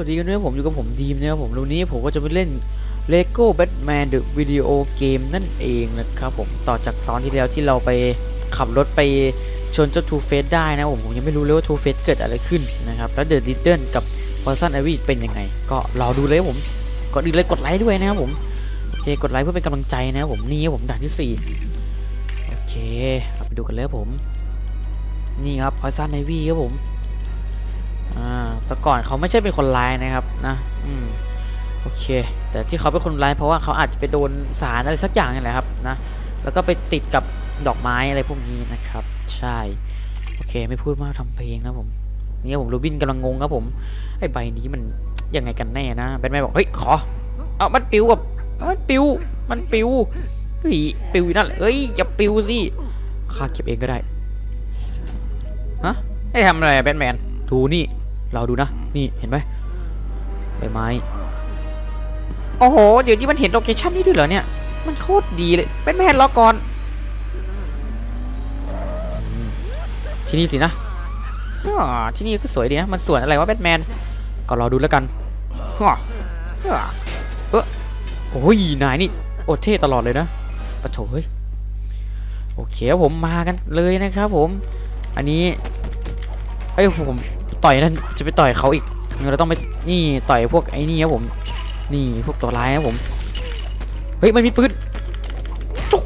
สวัสดีกันด้วยผมอยู่กับผมดีมนะครับผมวันนี้ผมก็จะไปเล่น Lego Batman The Video Game นั่นเองนะครับผมต่อจากตอนที่แล้วที่เราไปขับรถไปชนเจ้า Two Face ได้นะผมผมยังไม่รู้เลยว่า Two Face เกิดอะไรขึ้นนะครับแล้ว The Riddle กับ Poison Ivy เป็นยังไง ก็รอดูเลยผมก่อนอื่นเลยกดไลค์ด้วยนะครับผมโอเคกดไลค์เพื่อเป็นกำลังใจนะครับผมนี่ครับผมด่านที่สี่โอเคเราไปดูกันเลยครับผม นี่ครับ Poison Ivy ครับผม แต่ก่อนเขาไม่ใช่เป็นคนร้ายนะครับนะอืมโอเค แต่ที่เขาเป็นคนร้ายเพราะว่าเขาอาจจะไปโดนสารอะไรสักอย่างนี่แหละครับนะแล้วก็ไปติดกับดอกไม้อะไรพวกนี้นะครับ ใช่โอเค ไม่พูดมากทำเพลงนะผมนี่ผมรูบินกำลังงงครับผมไอ้ใบนี้มันยังไงกันแน่นะแบทแมนบอกเฮ้ยขอเอามันปิวกับมันปิวมันปิวเฮ้ยปิวนั่นเอ้ยอย่าปิวสิข้าเก็บเองก็ได้ฮะได้ทำอะไรแบทแมนดูนี่ เราดูนะ นี่เห็นไหมใบไม้ โอ้โห เดี๋ยวนี้มันเห็นโลเคชั่นนี้ด้วยเหรอเนี่ย มันโคตรดีเลย เป็นแมนรอก่อนอืมที่นี่สินะอ๋อที่นี่ก็สวยดีนะ มันสวนอะไรวะแบทแมน ก็รอดูแล้วกันฮ่าฮ่าเออโอ้ย นายนี่ โอเท่ตลอดเลยนะปะโถเฮ้ย โอเคครับผมมากันเลยนะครับผม อันนี้ เอ้ยผม ต่อยนั่นจะไปต่อยเขาอีกเราต้องไปนี่ต่อยพวกไอ้นี่ครับผมนี่พวกตัวร้ายครับผมเฮ้ยมันมีปืนโจ้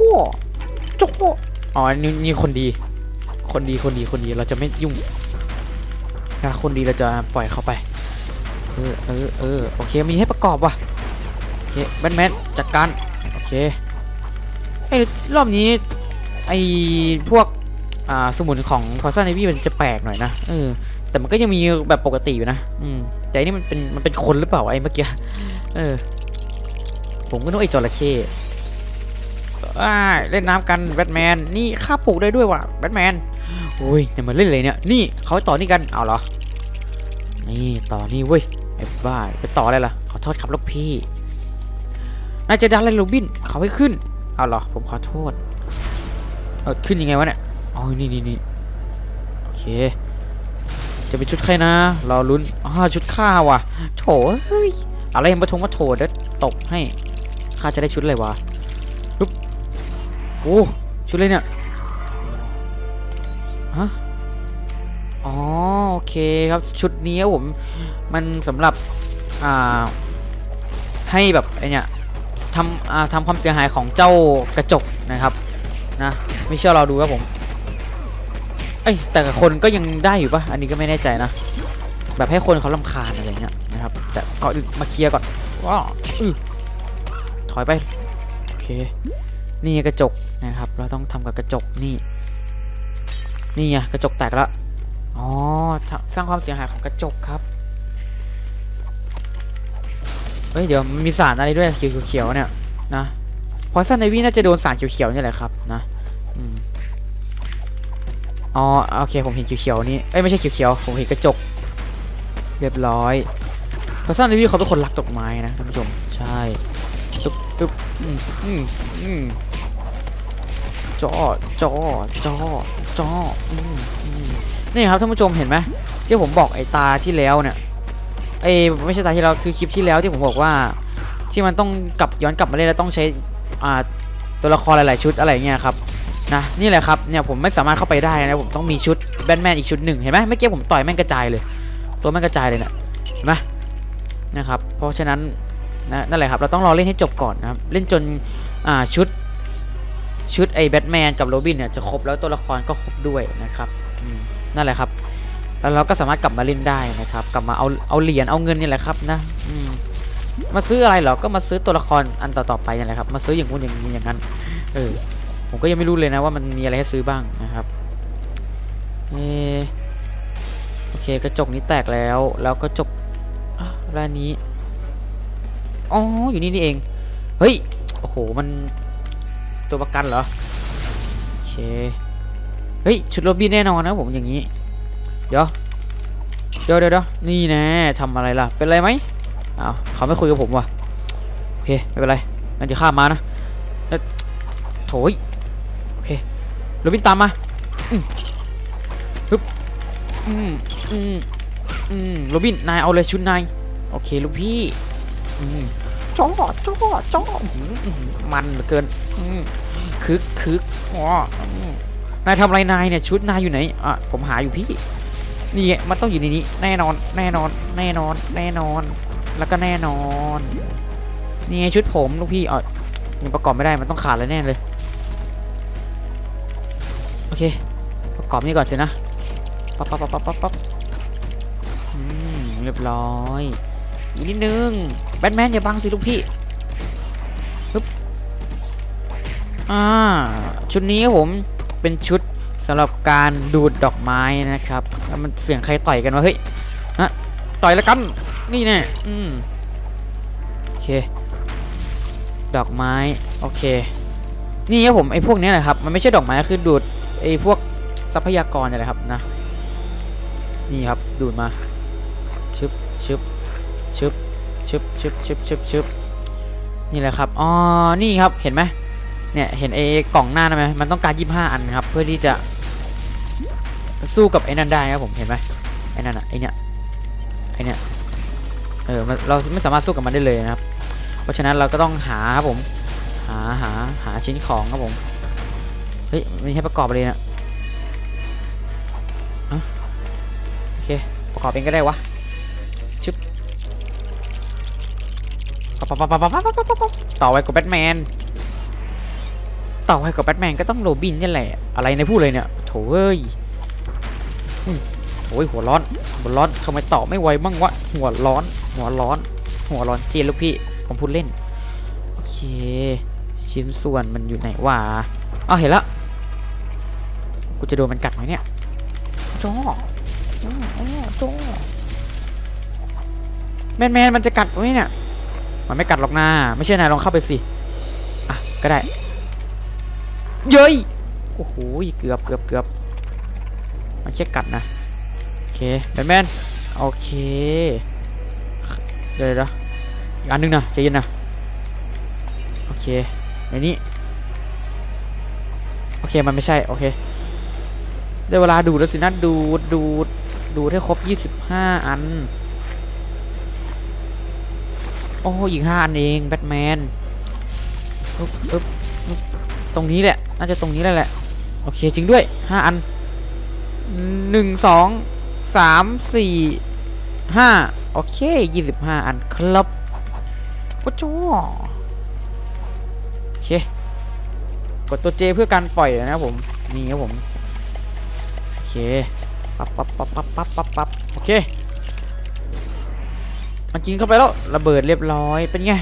โจ้อ๋อนี่นี่คนดี คนดีคนดีคนดีเราจะไม่ยุ่งนะคนดีเราจะปล่อยเขาไปเออเออเออโอเคมีให้ประกอบว่ะโอเคแบทแมนจัดการโอเคไอ้รอบนี้ไอ้พวกอ่าสมุนของพอซ่าเนวี่มันจะแปลกหน่อยนะเออ แต่มันก็ยังมีแบบปกติอยู่นะ อืมแต่อันนี่มันเป็นมันเป็นคนหรือเปล่าไอ้เมื่อกี้ เออ ผมก็นึกไอ้จระเข้อ้ายเล่นน้ำกันแบทแมน นี่ฆ่าปลูกได้ด้วยว่ะแบทแมนโอ้ยเนี่ยมาเล่นเลยเนี่ย นี่เขาต่อนี่กัน เอาเหรอ นี่ต่อนี่เว้ย ไอ้บ้าไปต่ออะไรล่ะ ขอโทษครับลูกพี่นายจะดันอะไรโรบิน เขาให้ขึ้น เอาเหรอ ผมขอโทษ เออขึ้นยังไงวะเนี่ย อ๋อ นี่นี่นี่โอเค จะเป็นชุดใครนะ รอลุ้นอ๋อชุดข้าว่ะ โถเฮ้ย อะไรมาทงมาโถเดี๋ยวตกให้ข้าจะได้ชุดอะไรวะปึ๊บโอ้ชุดเลยเนี่ยฮะอ๋อโอเคครับชุดนี้ผมมันสำหรับอ่าให้แบบไอเนี่ยทำอ่าทำความเสียหายของเจ้ากระจกนะครับนะไม่เชื่อเราดูครับผม เอ้ยแต่คนก็ยังได้อยู่ปะอันนี้ก็ไม่แน่ใจนะ แบบให้คนเขาลำคาญอะไรเงี้ยนะครับ แต่ก่อนมาเคลียร์ก่อนว้าอือถอยไป โอเค นี่กระจกนะครับ เราต้องทำกับกระจกนี่ นี่ไงกระจกแตกแล้วอ๋อ สร้างความเสียหายของกระจกครับ เฮ้ย เดี๋ยวมีสารอะไรด้วยเขียวๆเนี่ยนะพอสันในวีน่าจะโดนสารเขียวๆนี่แหละครับนะ อ๋อโอเคผมเห็นเขียวๆนี่เอ้ยไม่ใช่เขียวๆผมเห็นกระจก เรียบร้อยพาร์ซันในวิวเขาเป็นคนรักดอกไม้นะท่านผู้ชมใช่ตึ๊บตึ๊บอืมอืมอืมจอจอจอจออืมอืมนี่ครับท่านผู้ชมเห็นไหมที่ผมบอกไอ้ตาที่แล้วเนี่ยไอ้ไม่ใช่ตาที่แล้วคือคลิปที่แล้วที่ผมบอกว่า ที่มันต้องกลับย้อนกลับมาเล่นแล้วต้องใช้อ่าตัวละครหลาย ๆ ชุดอะไรเงี้ยครับ นะนี่แหละครับเนี่ยผมไม่สามารถเข้าไปได้นะผมต้องมีชุดแบทแมนอีกชุดหนึ่งเห็นไหมเมื่อกี้ผมต่อยแม่งกระจายเลย ตัวแม่งกระจายเลยนะเห็นไหมนะครับเพราะฉะนั้นนะนั่นแหละครับเราต้องรอเล่นให้จบก่อนนะครับเล่นจนอ่าชุดชุดไอ้แบทแมนกับโรบินเนี่ยจะครบแล้วตัวละครก็ครบด้วยนะครับนั่นแหละครับแล้วเราก็สามารถกลับมาเล่นได้นะครับ กลับมาเอาเอาเหรียญเอาเงินนี่แหละครับนะอืมมาซื้ออะไรเหรอก็มาซื้อตัวละครอันต่อๆไปนี่แหละครับ มาซื้ออย่างงู้นอย่างนี้อย่างนั้นเออ ผมก็ยังไม่รู้เลยนะว่ามันมีอะไรให้ซื้อบ้างนะครับเอโอเคกระจกนี้แตกแล้ว แล้วกระจกร้านนี้อ๋ออยู่นี่นี่เอง เฮ้ย โอ้โห มันตัวประกันเหรอ โอเค เฮ้ย ชุดโรบินแน่นอนนะผมอย่างนี้ เดี๋ยว เดี๋ยวเดี๋ยวนี่แน่ทำอะไรล่ะ เป็นไรไหมอ้าวเขาไม่คุยกับผมว่ะ โอเค ไม่เป็นไรงั้นจะข้ามมานะโถย โรบินตามมาอืมฮึบอืมอืมอืมโรบินนายเอาเลยชุดนายโอเคลูกพี่อืมจ้อจ้อจ้ออื้อหืออื้อหือมันเหลือเกินอืมคึกคึกอ๋ออืมนายทำอะไรนายเนี่ยชุดนายอยู่ไหนอะผมหาอยู่พี่นี่ไงมันต้องอยู่ในนี้แน่นอน แน่นอน แน่นอน แน่นอน แล้วก็แน่นอน นี่ไงชุดผมลูกพี่เออยังประกอบไม่ได้มันต้องขาดแล้วแน่เลยโอ เคประกอบนี่ก่อนสินะปั๊บปั๊บปั๊บปั๊บปั๊บปั๊บอืมเรียบร้อยอีกนิดนึงแบทแมนอย่าบังสิลูกพี่ฮึบอ่าชุดนี้ครับผมเป็นชุดสำหรับการดูดดอกไม้นะครับแล้วมันเสียงใครต่อยกันวะเฮ้ยฮะต่อยแล้วกันนี่แน่อืมโอเค ดอกไม้โอเค นี่ครับผมไอ้พวกนี้แหละครับมันไม่ใช่ดอกไม้คือดูด ไอ้พวกทรัพยากรอะไรครับนะ นี่ครับดูดมาชึบชึบชึบชึบชึบชึบชึบชึบนี่แหละครับอ๋อนี่ครับเห็นไหมเนี่ยเห็นไอ้กล่องหน้าไหมมันต้องการยี่ห้าอันครับ เพื่อที่จะสู้กับไอ้นั่นได้ครับผมเห็นไหมไอ้นั่นอะไอ้เนี่ยไอ้เนี่ยเออเราไม่สามารถสู้กับมันได้เลยนะครับ เพราะฉะนั้นเราก็ต้องหาครับผมหาหาหาชิ้นของครับผม เฮ้ยไม่ใช่ประกอบเลยนะโอเคประกอบเองก็ได้วะชึบต่อไว้กับแบทแมนต่อไว้กับแบทแมนก็ต้องโรบินนี่แหละ อะไรในพูดเลยเนี่ยโถ่เอ้ยโอ้ยหัวร้อนหัวร้อนทำไมต่อไม่ไวบ้างวะหัวร้อน หัวร้อน หัวร้อนเจนลูกพี่ผมพูดเล่นโอเค ชิ้นส่วนมันอยู่ไหนวะเอาเห็นแล้ว กูจะโดนมันกัดไหมเนี่ยจ้อจ้ออ้อจ้อแมนแมนมันจะกัดไหมเนี่ย มันไม่กัดหรอกนะไม่ใช่นายลองเข้าไปสิอะก็ได้ เย้ยโอ้โหเกือบเกือบเกือบมันแค่กัดนะโอเคแมนแมนโอเคเดี๋ยวเดี๋ยวอีกอันหนึงนะใจเย็นนะโอเคในนี้โอเคมันไม่ใช่โอเค ได้เวลาดูดแล้วสินะดูดดูดดูดให้ครบ25อัน โอ้อีก5อันเองแบทแมนอึ๊บอึ๊บอึ๊บตรงนี้แหละ น่าจะตรงนี้แหละแหละ โอเคจริงด้วย5อัน1 2 3 4 5โอเค25อันครับโอ้โจโอเค กดตัว J เพื่อการปล่อยนะครับผม นี่ครับผม เคปั๊บปั๊บปั๊บปั๊บปั๊บปั๊บปั๊บโอเค มันกินเข้าไปแล้วระเบิดเรียบร้อยเป็นไง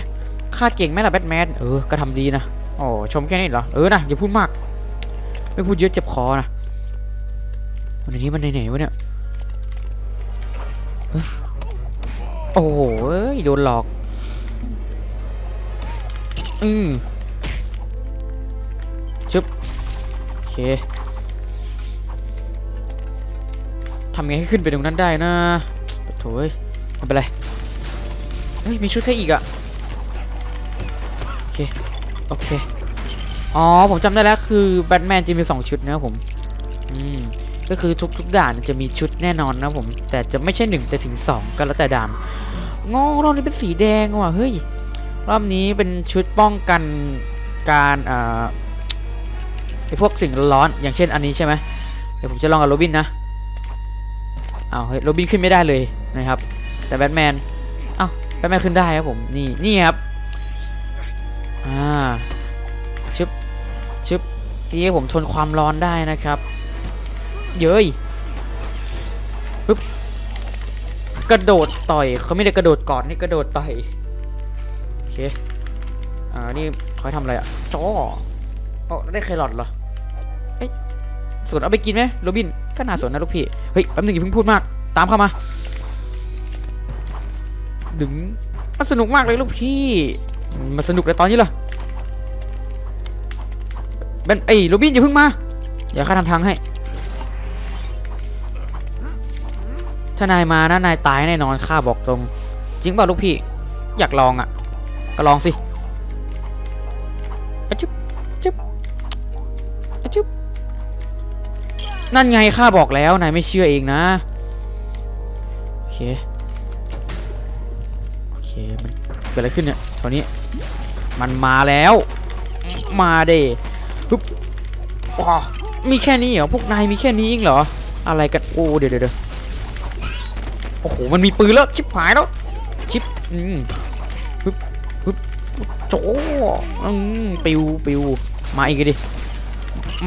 ฆ่าเก่งไหมล่ะแบทแมนเออก็ทำดีนะโอ้ชมแค่นี้เหรอเออนะอย่าพูดมาก ไม่พูดเยอะเจ็บคอนะวันนี้มันไหนๆวะเนี่ยโอ้โหโดนหลอก อืมชึบโอเคำไงให้ขึ้นไปตรงนั้นได้นะโถ่เอ้ยไม่เป็นไรเฮ้ยมีชุดแค่อีกอะโอเคโอเคอ๋อผมจำได้แล้วคือแบทแมนจะมี2ชุดนะผมอืมก็คือทุกๆด่านจะมีชุดแน่นอนนะผม แต่จะไม่ใช่1แต่ถึง2ก็แล้วแต่ด่านงอรอบนี้เป็นสีแดงว่ะเฮ้ยรอบนี้เป็นชุดป้องกันการอ่าไอพวกสิ่งร้อนอย่างเช่นอันนี้ใช่ไหมเดี๋ยวผมจะลองกับโรบินนะ อ้าวเฮ้ยโรบินขึ้นไม่ได้เลยนะครับ แต่แบทแมนอ้าวแบทแมนขึ้นได้ครับผมนี่นี่ครับอ่าชึบชึบนี่ผมทนความร้อนได้นะครับ เย้ยปึ๊บกระโดดต่อยเขาไม่ได้กระโดดกอดนี่กระโดดต่อยโอเคอ่านี่เขาทำอะไรอะจออ๋อได้แครลอทเหรอเอ้ยสวนเอาไปกินไหมโรบิน ก็น่าสนนะลูกพี่ เฮ้ยแป๊บหนึงอย่าเพิ่งพูดมาก ตามเข้ามา ดึงมันสนุกมากเลยลูกพี่ มันสนุกในตอนนี้เหรอเบนเอ้โรบินอย่าเพิ่งมา เดี๋ยวข้าทำทางให้ ถ้านายมานะนายตายแน่นอนข้าบอกตรง จริงเปล่าลูกพี่ อยากลองอะ ก็ลองสิ นั่นไงข้าบอกแล้วนายไม่เชื่อเองนะโอเคโอเคมันเกิดอะไรขึ้นเนี่ยแถวนี้มันมาแล้ว มาเด้ปึ๊บมีแค่นี้เหรอพวกนายมีแค่นี้เองเหรอ อะไรกันโอ้เดี๋ยวเดี๋ยวเดี๋ยวโอ้โหมันมีปืนแล้วชิบหายแล้วชิบอืมปึ๊บปึ๊บโจอืมปิวปิวมาอีกดิ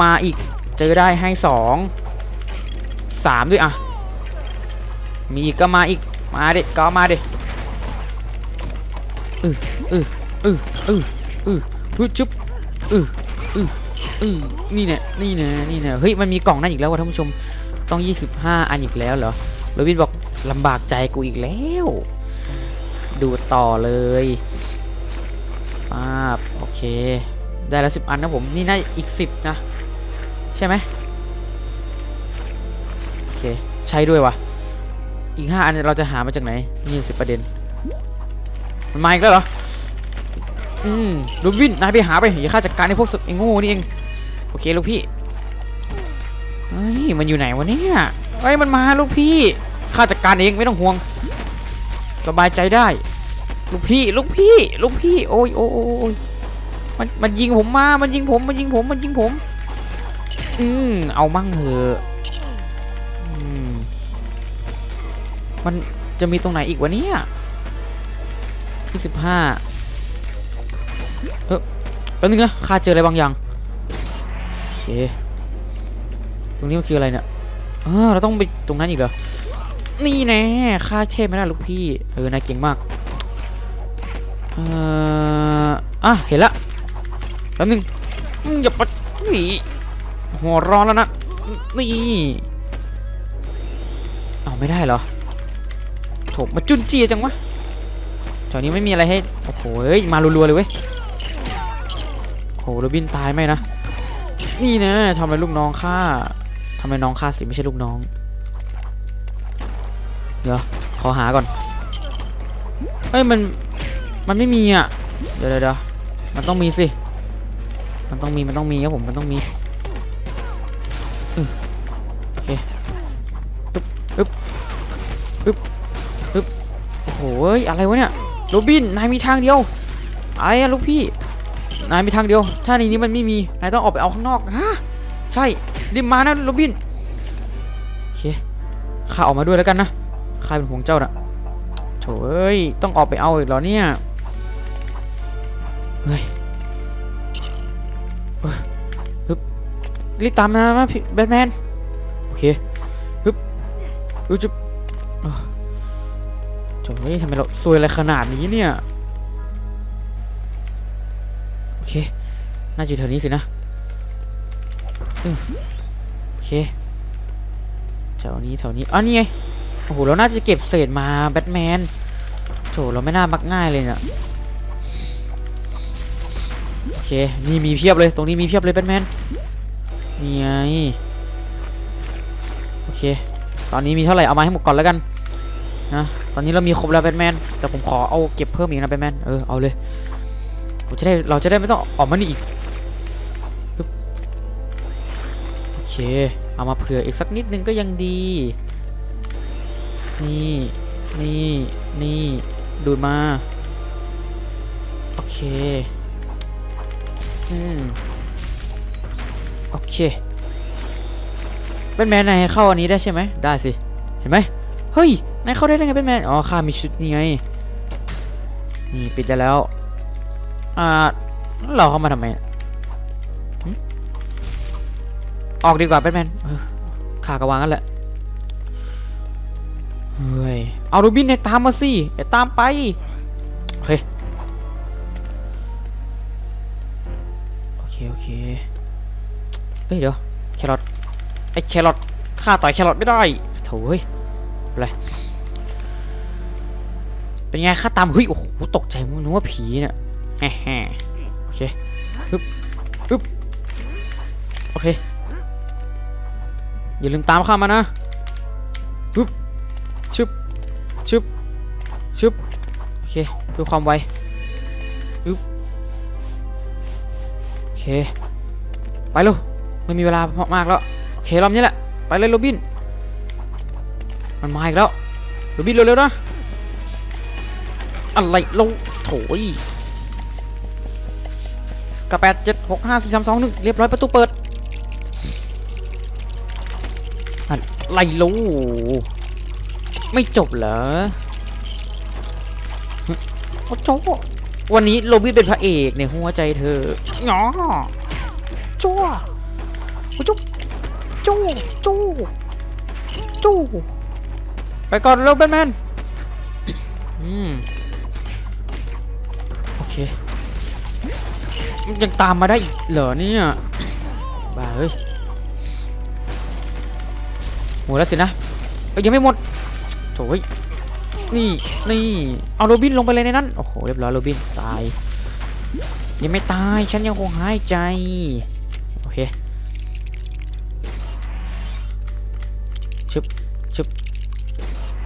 มาอีก เจอได้ให้สองสามด้วยอะ มีอีกก็มาอีก มาดิ ก็มาดิอืออืออืออืออือฮึจุ๊บอืออืออือนี่เนี่ยนี่เนี่ยนี่เนี่ยเฮ้ย มันมีกล่องนั่นอีกแล้วว่ะท่านผู้ชม ต้อง 25 อันอีกแล้วเหรอโรบินบอกลำบากใจกูอีกแล้ว ดูต่อเลยป้าบโอเค ได้แล้ว 10 อันนะผม นี่น่าอีก 10 นะ ใช่ไหมโอเค ใช้ด้วยวะอีก5อันเราจะหามาจากไหน นี่สิประเด็น มันมาอีกแล้วเหรอ อืมลูวิน นายไปหาไปอย่าข้าจัดการไอ้พวกสุดไอ้ง่นี่เอง โอเคลูกพี่เฮ้ยมันอยู่ไหนวะเนี่ยเฮ้ยมันมาลูกพี่ข้าจัดการเองไม่ต้องห่วง สบายใจได้ ลูกพี่ลูกพี่ ลูกพี่ โอ้ยโอ้ยโอ้ยโอ้ยมันมันยิงผมมา มันยิงผม มันยิงผม มันยิงผม อืมเอามั่งเหอะอืมมันจะมีตรงไหนอีกวะเนี่ยยี่สิบห้าเออแป๊บนึงนะข้าเจออะไรบางอย่างโอเคตรงนี้มันคืออะไรเนี่ยเออเราต้องไปตรงนั้นอีกเหรอ นี่แน่ข้าเทพไม่ได้ลูกพี่ เออนายเก่งมาก เอ่ออะเห็นละแป๊บนึงอืมอย่าปัดหนี หัวร้อนแล้วนะ นี่ เอาไม่ได้เหรอโถมาจุนเจียจังวะแถวนี้ไม่มีอะไรให้ โอ้โหมารัวๆเลยเว้ยโหโรบินตายไหมนะ นี่นะทำอะไรลูกน้องข้าทำไมน้องข้าสิไม่ใช่ลูกน้อง เดี๋ยวขอหาก่อนเฮ้ยมัน มันไม่มีอะ เดี๋ยวเดี๋ยวมันต้องมีสิ มันต้องมี มันต้องมีครับผม มันต้องมี โอเคปึ๊บปึ๊บปึ๊บปึ๊บโอ้โหเอ้ยอะไรวะเนี่ยโรบินนายมีทางเดียวอะไรอะลูกพี่นายมีทางเดียว ถ้าในนี้มันไม่มีนายต้องออกไปเอาข้างนอกฮะใช่รีบมานะโรบินโอเคข้าออกมาด้วยแล้วกันนะข้าเป็นห่วงเจ้าน่ะโถเอ้ยต้องออกไปเอาอีกเหรอเนี่ย รีบตามมามาพี่แบทแมนโอเคฮึบฮึบจุ๊บอ้าวโถเฮ้ยทำไมเราซวยอะไรขนาดนี้เนี่ยโอเคน่าจะอยู่แถวนี้สินะโอเคแถวนี้แถวนี้อ๋อนี่ไงโอ้โหเราน่าจะเก็บเศษมาแบทแมนโถเราไม่น่ามักง่ายเลยเนี่ยโอเคนี่มีเพียบเลยตรงนี้มีเพียบเลยแบทแมน นี่ไง โอเค ตอนนี้มีเท่าไหร่เอามาให้หมดก่อนแล้วกันนะตอนนี้เรามีครบแล้วแบทแมน แต่ผมขอเอาเก็บเพิ่มอีกนะแบทแมน เออ เอาเลยผมจะได้เราจะได้ไม่ต้องออกมานี่อีก โอเค เอามาเผื่ออีกสักนิดนึงก็ยังดี นี่ นี่ นี่ ดูดมา โอเค อืม โอเคเป็นแมนนายเข้าอันนี้ได้ใช่ไหมได้สิ เห็นไหมเฮ้ยนายเข้าได้ได้ไงเป็นแมนอ๋อข้ามีชุดนี้ไงนี่ปิดได้แล้วอ่าเราเข้ามาทำไมออกดีกว่าแบทแมนเออขากระวางกันแหละเฮ้ยเอาโรบินเนี่ยตามมาสิเดี๋ยตามไปโอเคโอเคโอเค ฮ้ยเดี๋ยวแครอทไอ้แครอทข้าต่อยแครอทไม่ได้โถ่เฮ้ยอะไรเป็นไงข้าตามเฮ้ยโอ้โหตกใจมึงนึกว่าผีเนี่ยแฮ่ๆโอเคปึ๊บปึ๊บโอเคอย่าลืมตามข้ามานะปึ๊บชึบชึบชึบโอเคเพื่อความไวปึ๊บโอเคไปเร็ว ไม่มีเวลามากแล้วโอเครอบนี้แหละไปเลยโรบิน มันมาอีกแล้วโรบินเร็วๆนะอะไรเราโถยกระแปดเจ็ดหกห้าสี่สามสองหนึ่งเรียบร้อยประตูเปิดอะไรลูไม่จบเหรอโอ้โจวันนี้โรบินเป็นพระเอกในหัวใจเธอหงอจ้วโอ้ จุ๊บจู้จู้จู้ไปก่อนเร็วแบทแมนอืมโอเคมันยังตามมาได้อีกเหรอเนี่ยบ้าเฮ้ยหมดแล้วสินะยยังไม่หมดโถ่เฮ้ยนี่นี่เอาโรบินลงไปเลยในนั้นโอ้โหเรียบร้อยโรบินตายยังไม่ตายฉันยังคงหายใจโอเค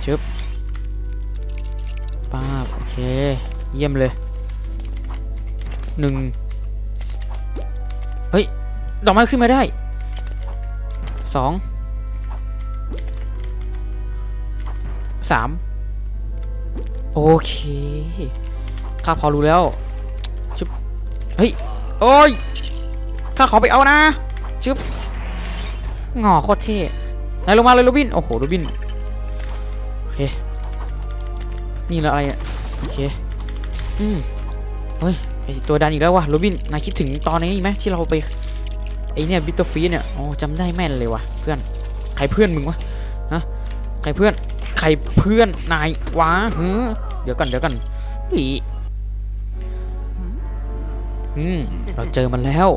ชึบป้าบโอเค เยี่ยมเลยหนึ่งเฮ้ย ดอกไม้ขึ้นมาได้สองสามโอเคข้าพอรู้แล้วชึบเฮ้ย โอ้ยข้าขอไปเอานะชึบงอโคตรเท่ไหนลงมาเลยโรบิน โอ้โหโรบิน เค นี่แล้วอะไรอะโอเค อืมเฮ้ยไอตัวดันอีกแล้ววะโรบินนายคิดถึงตอนนี้ไหมที่เราไปไอเนี่ยบิตเตอร์ฟีเนี่ยโอ๋อจำได้แม่นเลยวะเพื่อนใครเพื่อนมึงวะนะใครเพื่อนใครเพื่อนนายวะเฮ้เดี๋ยวก่อนเดี๋ยวก่อนอีอืมเราเจอมันแล้ว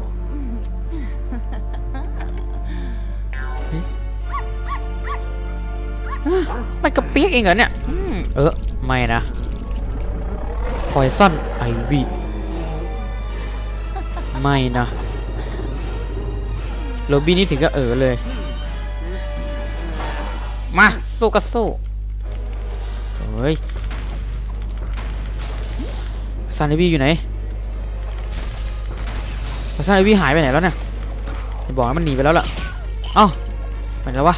มันกระเปียกเองเหรอเนี่ยเออไม่นะพอยซอนไอวีไม่นะโรบี้นี่ถึงก็เออเลย มา สู้ก็สู้เฮ้ยซานไอวีอยู่ไหนซานไอวีหายไปไหนแล้วเนี่ยบอกว่ามันหนีไปแล้วล่ะเอ้าไปแล้ววะ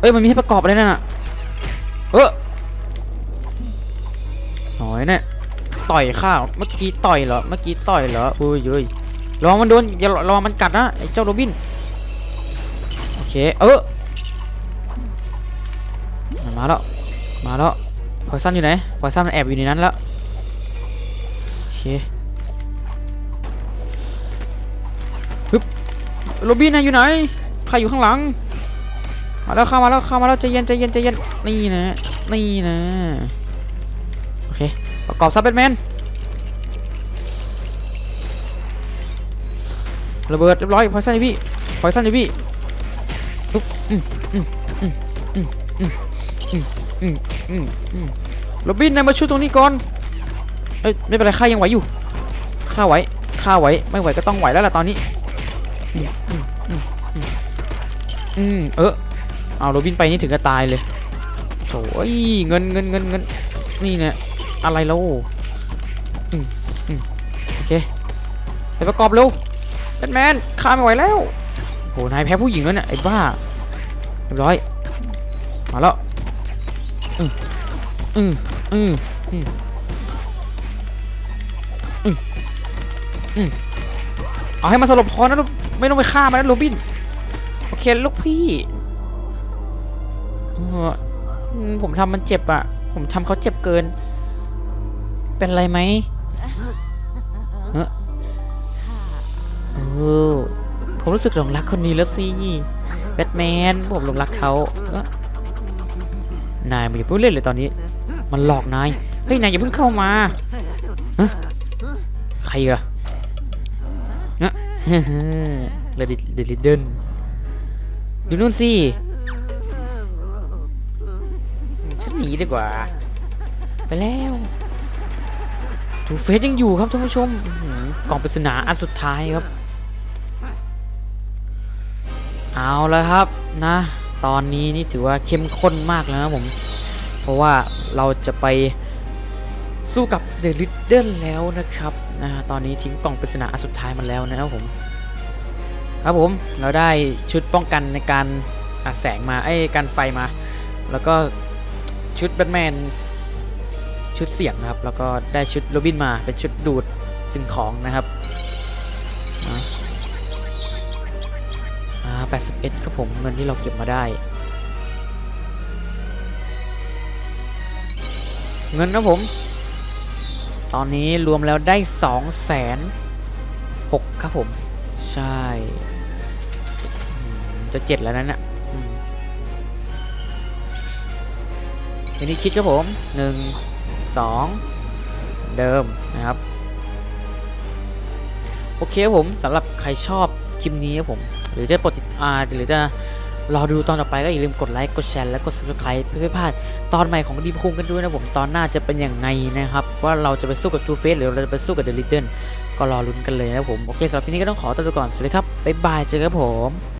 เอ้ยมันมีให้ประกอบอะไรนั่นน่ะเออหน่อยเนี่ยต่อยข้าวเมื่อกี้ต่อยเหรอเมื่อกี้ต่อยเหรออุ้ยเย้ยระวังมันโดนอย่าระวังมันกัดนะไอ้เจ้าโรบินโอเคเออมาแล้วมาแล้วพอยซันอยู่ไหนพอยซันมันแอบอยู่ในนั้นแล้วโอเคฮึบโรบินนะอยู่ไหนใครอยู่ข้างหลัง มาแล้วเข้ามาแล้วเข้ามาแล้วใจเย็นใจเย็นใจเย็นนี่นะนี่นะโอเคประกอบซับแบทแมนระเบิดเรียบร้อยพอยซันพี่พอยซันพี่ปุ๊บอืมอืมอืมอืมอืมอืมอืมอืมอืมโรบินนายมาช่วยตรงนี้ก่อนเอ้ยไม่เป็นไรข้ายังไหวอยู่ข้าไหวข้าไหวไม่ไหวก็ต้องไหวแล้วล่ะตอนนี้อืมอืมอืมอืมอืมเออ เอาโรบินไปนี่ถึงก็ตายเลยโถ่เอ้ยเงินเงินเงินเงินนี่เนี่ยอะไรแล้วอืมอืมโอเคไปประกอบเร็วแบทแมนฆ่าไม่ไหวแล้วโหนายแพ้ผู้หญิงแล้วเนี่ยไอ้บ้าเรียบร้อยมาแล้วอืมอืมอืมอืมอืมอืมเอาให้มันสลบพอนะลูกไม่ต้องไปฆ่ามันนะโรบินโอเคลูกพี่ ผมทำมันเจ็บอะผมทำเขาเจ็บเกิน เป็นไรไหมเออเออผมรู้สึกหลงรักคนนี้แล้วสิแบทแมนผมหลงรักเขาเอ้อนายมันอย่าเพิ่งเล่นเลยตอนนี้ มันหลอกนาย เฮ้ยนายอย่าเพิ่งเข้ามาฮะใครอะเนอะเลดิเดลิดเดินดูนู่นสิ นีดีกว่า ไปแล้วทูเฟสยังอยู่ครับท่านผู้ชมกล่องปริศนาอันสุดท้ายครับ เอาแล้วครับนะ ตอนนี้นี่ถือว่าเข้มข้นมากแล้วนะผม เพราะว่าเราจะไปสู้กับเดลิดเดิลแล้วนะครับนะตอนนี้ทิ้งกล่องปริศนาอันสุดท้ายมาแล้วนะครับผม ครับผมเราได้ชุดป้องกันในการอัดแสงมาไอ้กันไฟมา แล้วก็ ชุดแบทแมนชุดเสียงนะครับ แล้วก็ได้ชุดโรบินมาเป็นชุดดูดสิ่งของนะครับอ่า81ครับผมเงินที่เราเก็บมาได้ เงินนะผม ตอนนี้รวมแล้วได้2องแสนหกครับผม ใช่ จะเจ็ดแล้วนั่นน่ะ อืมทีนี้คิดครับผมหนึ่งสองเดิมนะครับ โอเคครับผมสำหรับใครชอบคลิปนี้ครับผม หรือจะกดติดอาหรือจะรอดูตอนต่อไปก็อย่าลืมกดไลค์ กดแชร์ และกด subscribe เพื่อไม่พลาดตอนใหม่ของดีมคุงกันด้วยนะผมตอนหน้าจะเป็นอย่างไงนะครับ ว่าเราจะไปสู้กับ Two Face หรือเราจะไปสู้กับ The Little ก็รอลุ้นกันเลยนะครับผม โอเคสำหรับคลิปนี้ก็ต้องขอตัวไปก่อน สวัสดีครับ บ๊ายบาย เจอกันครับผม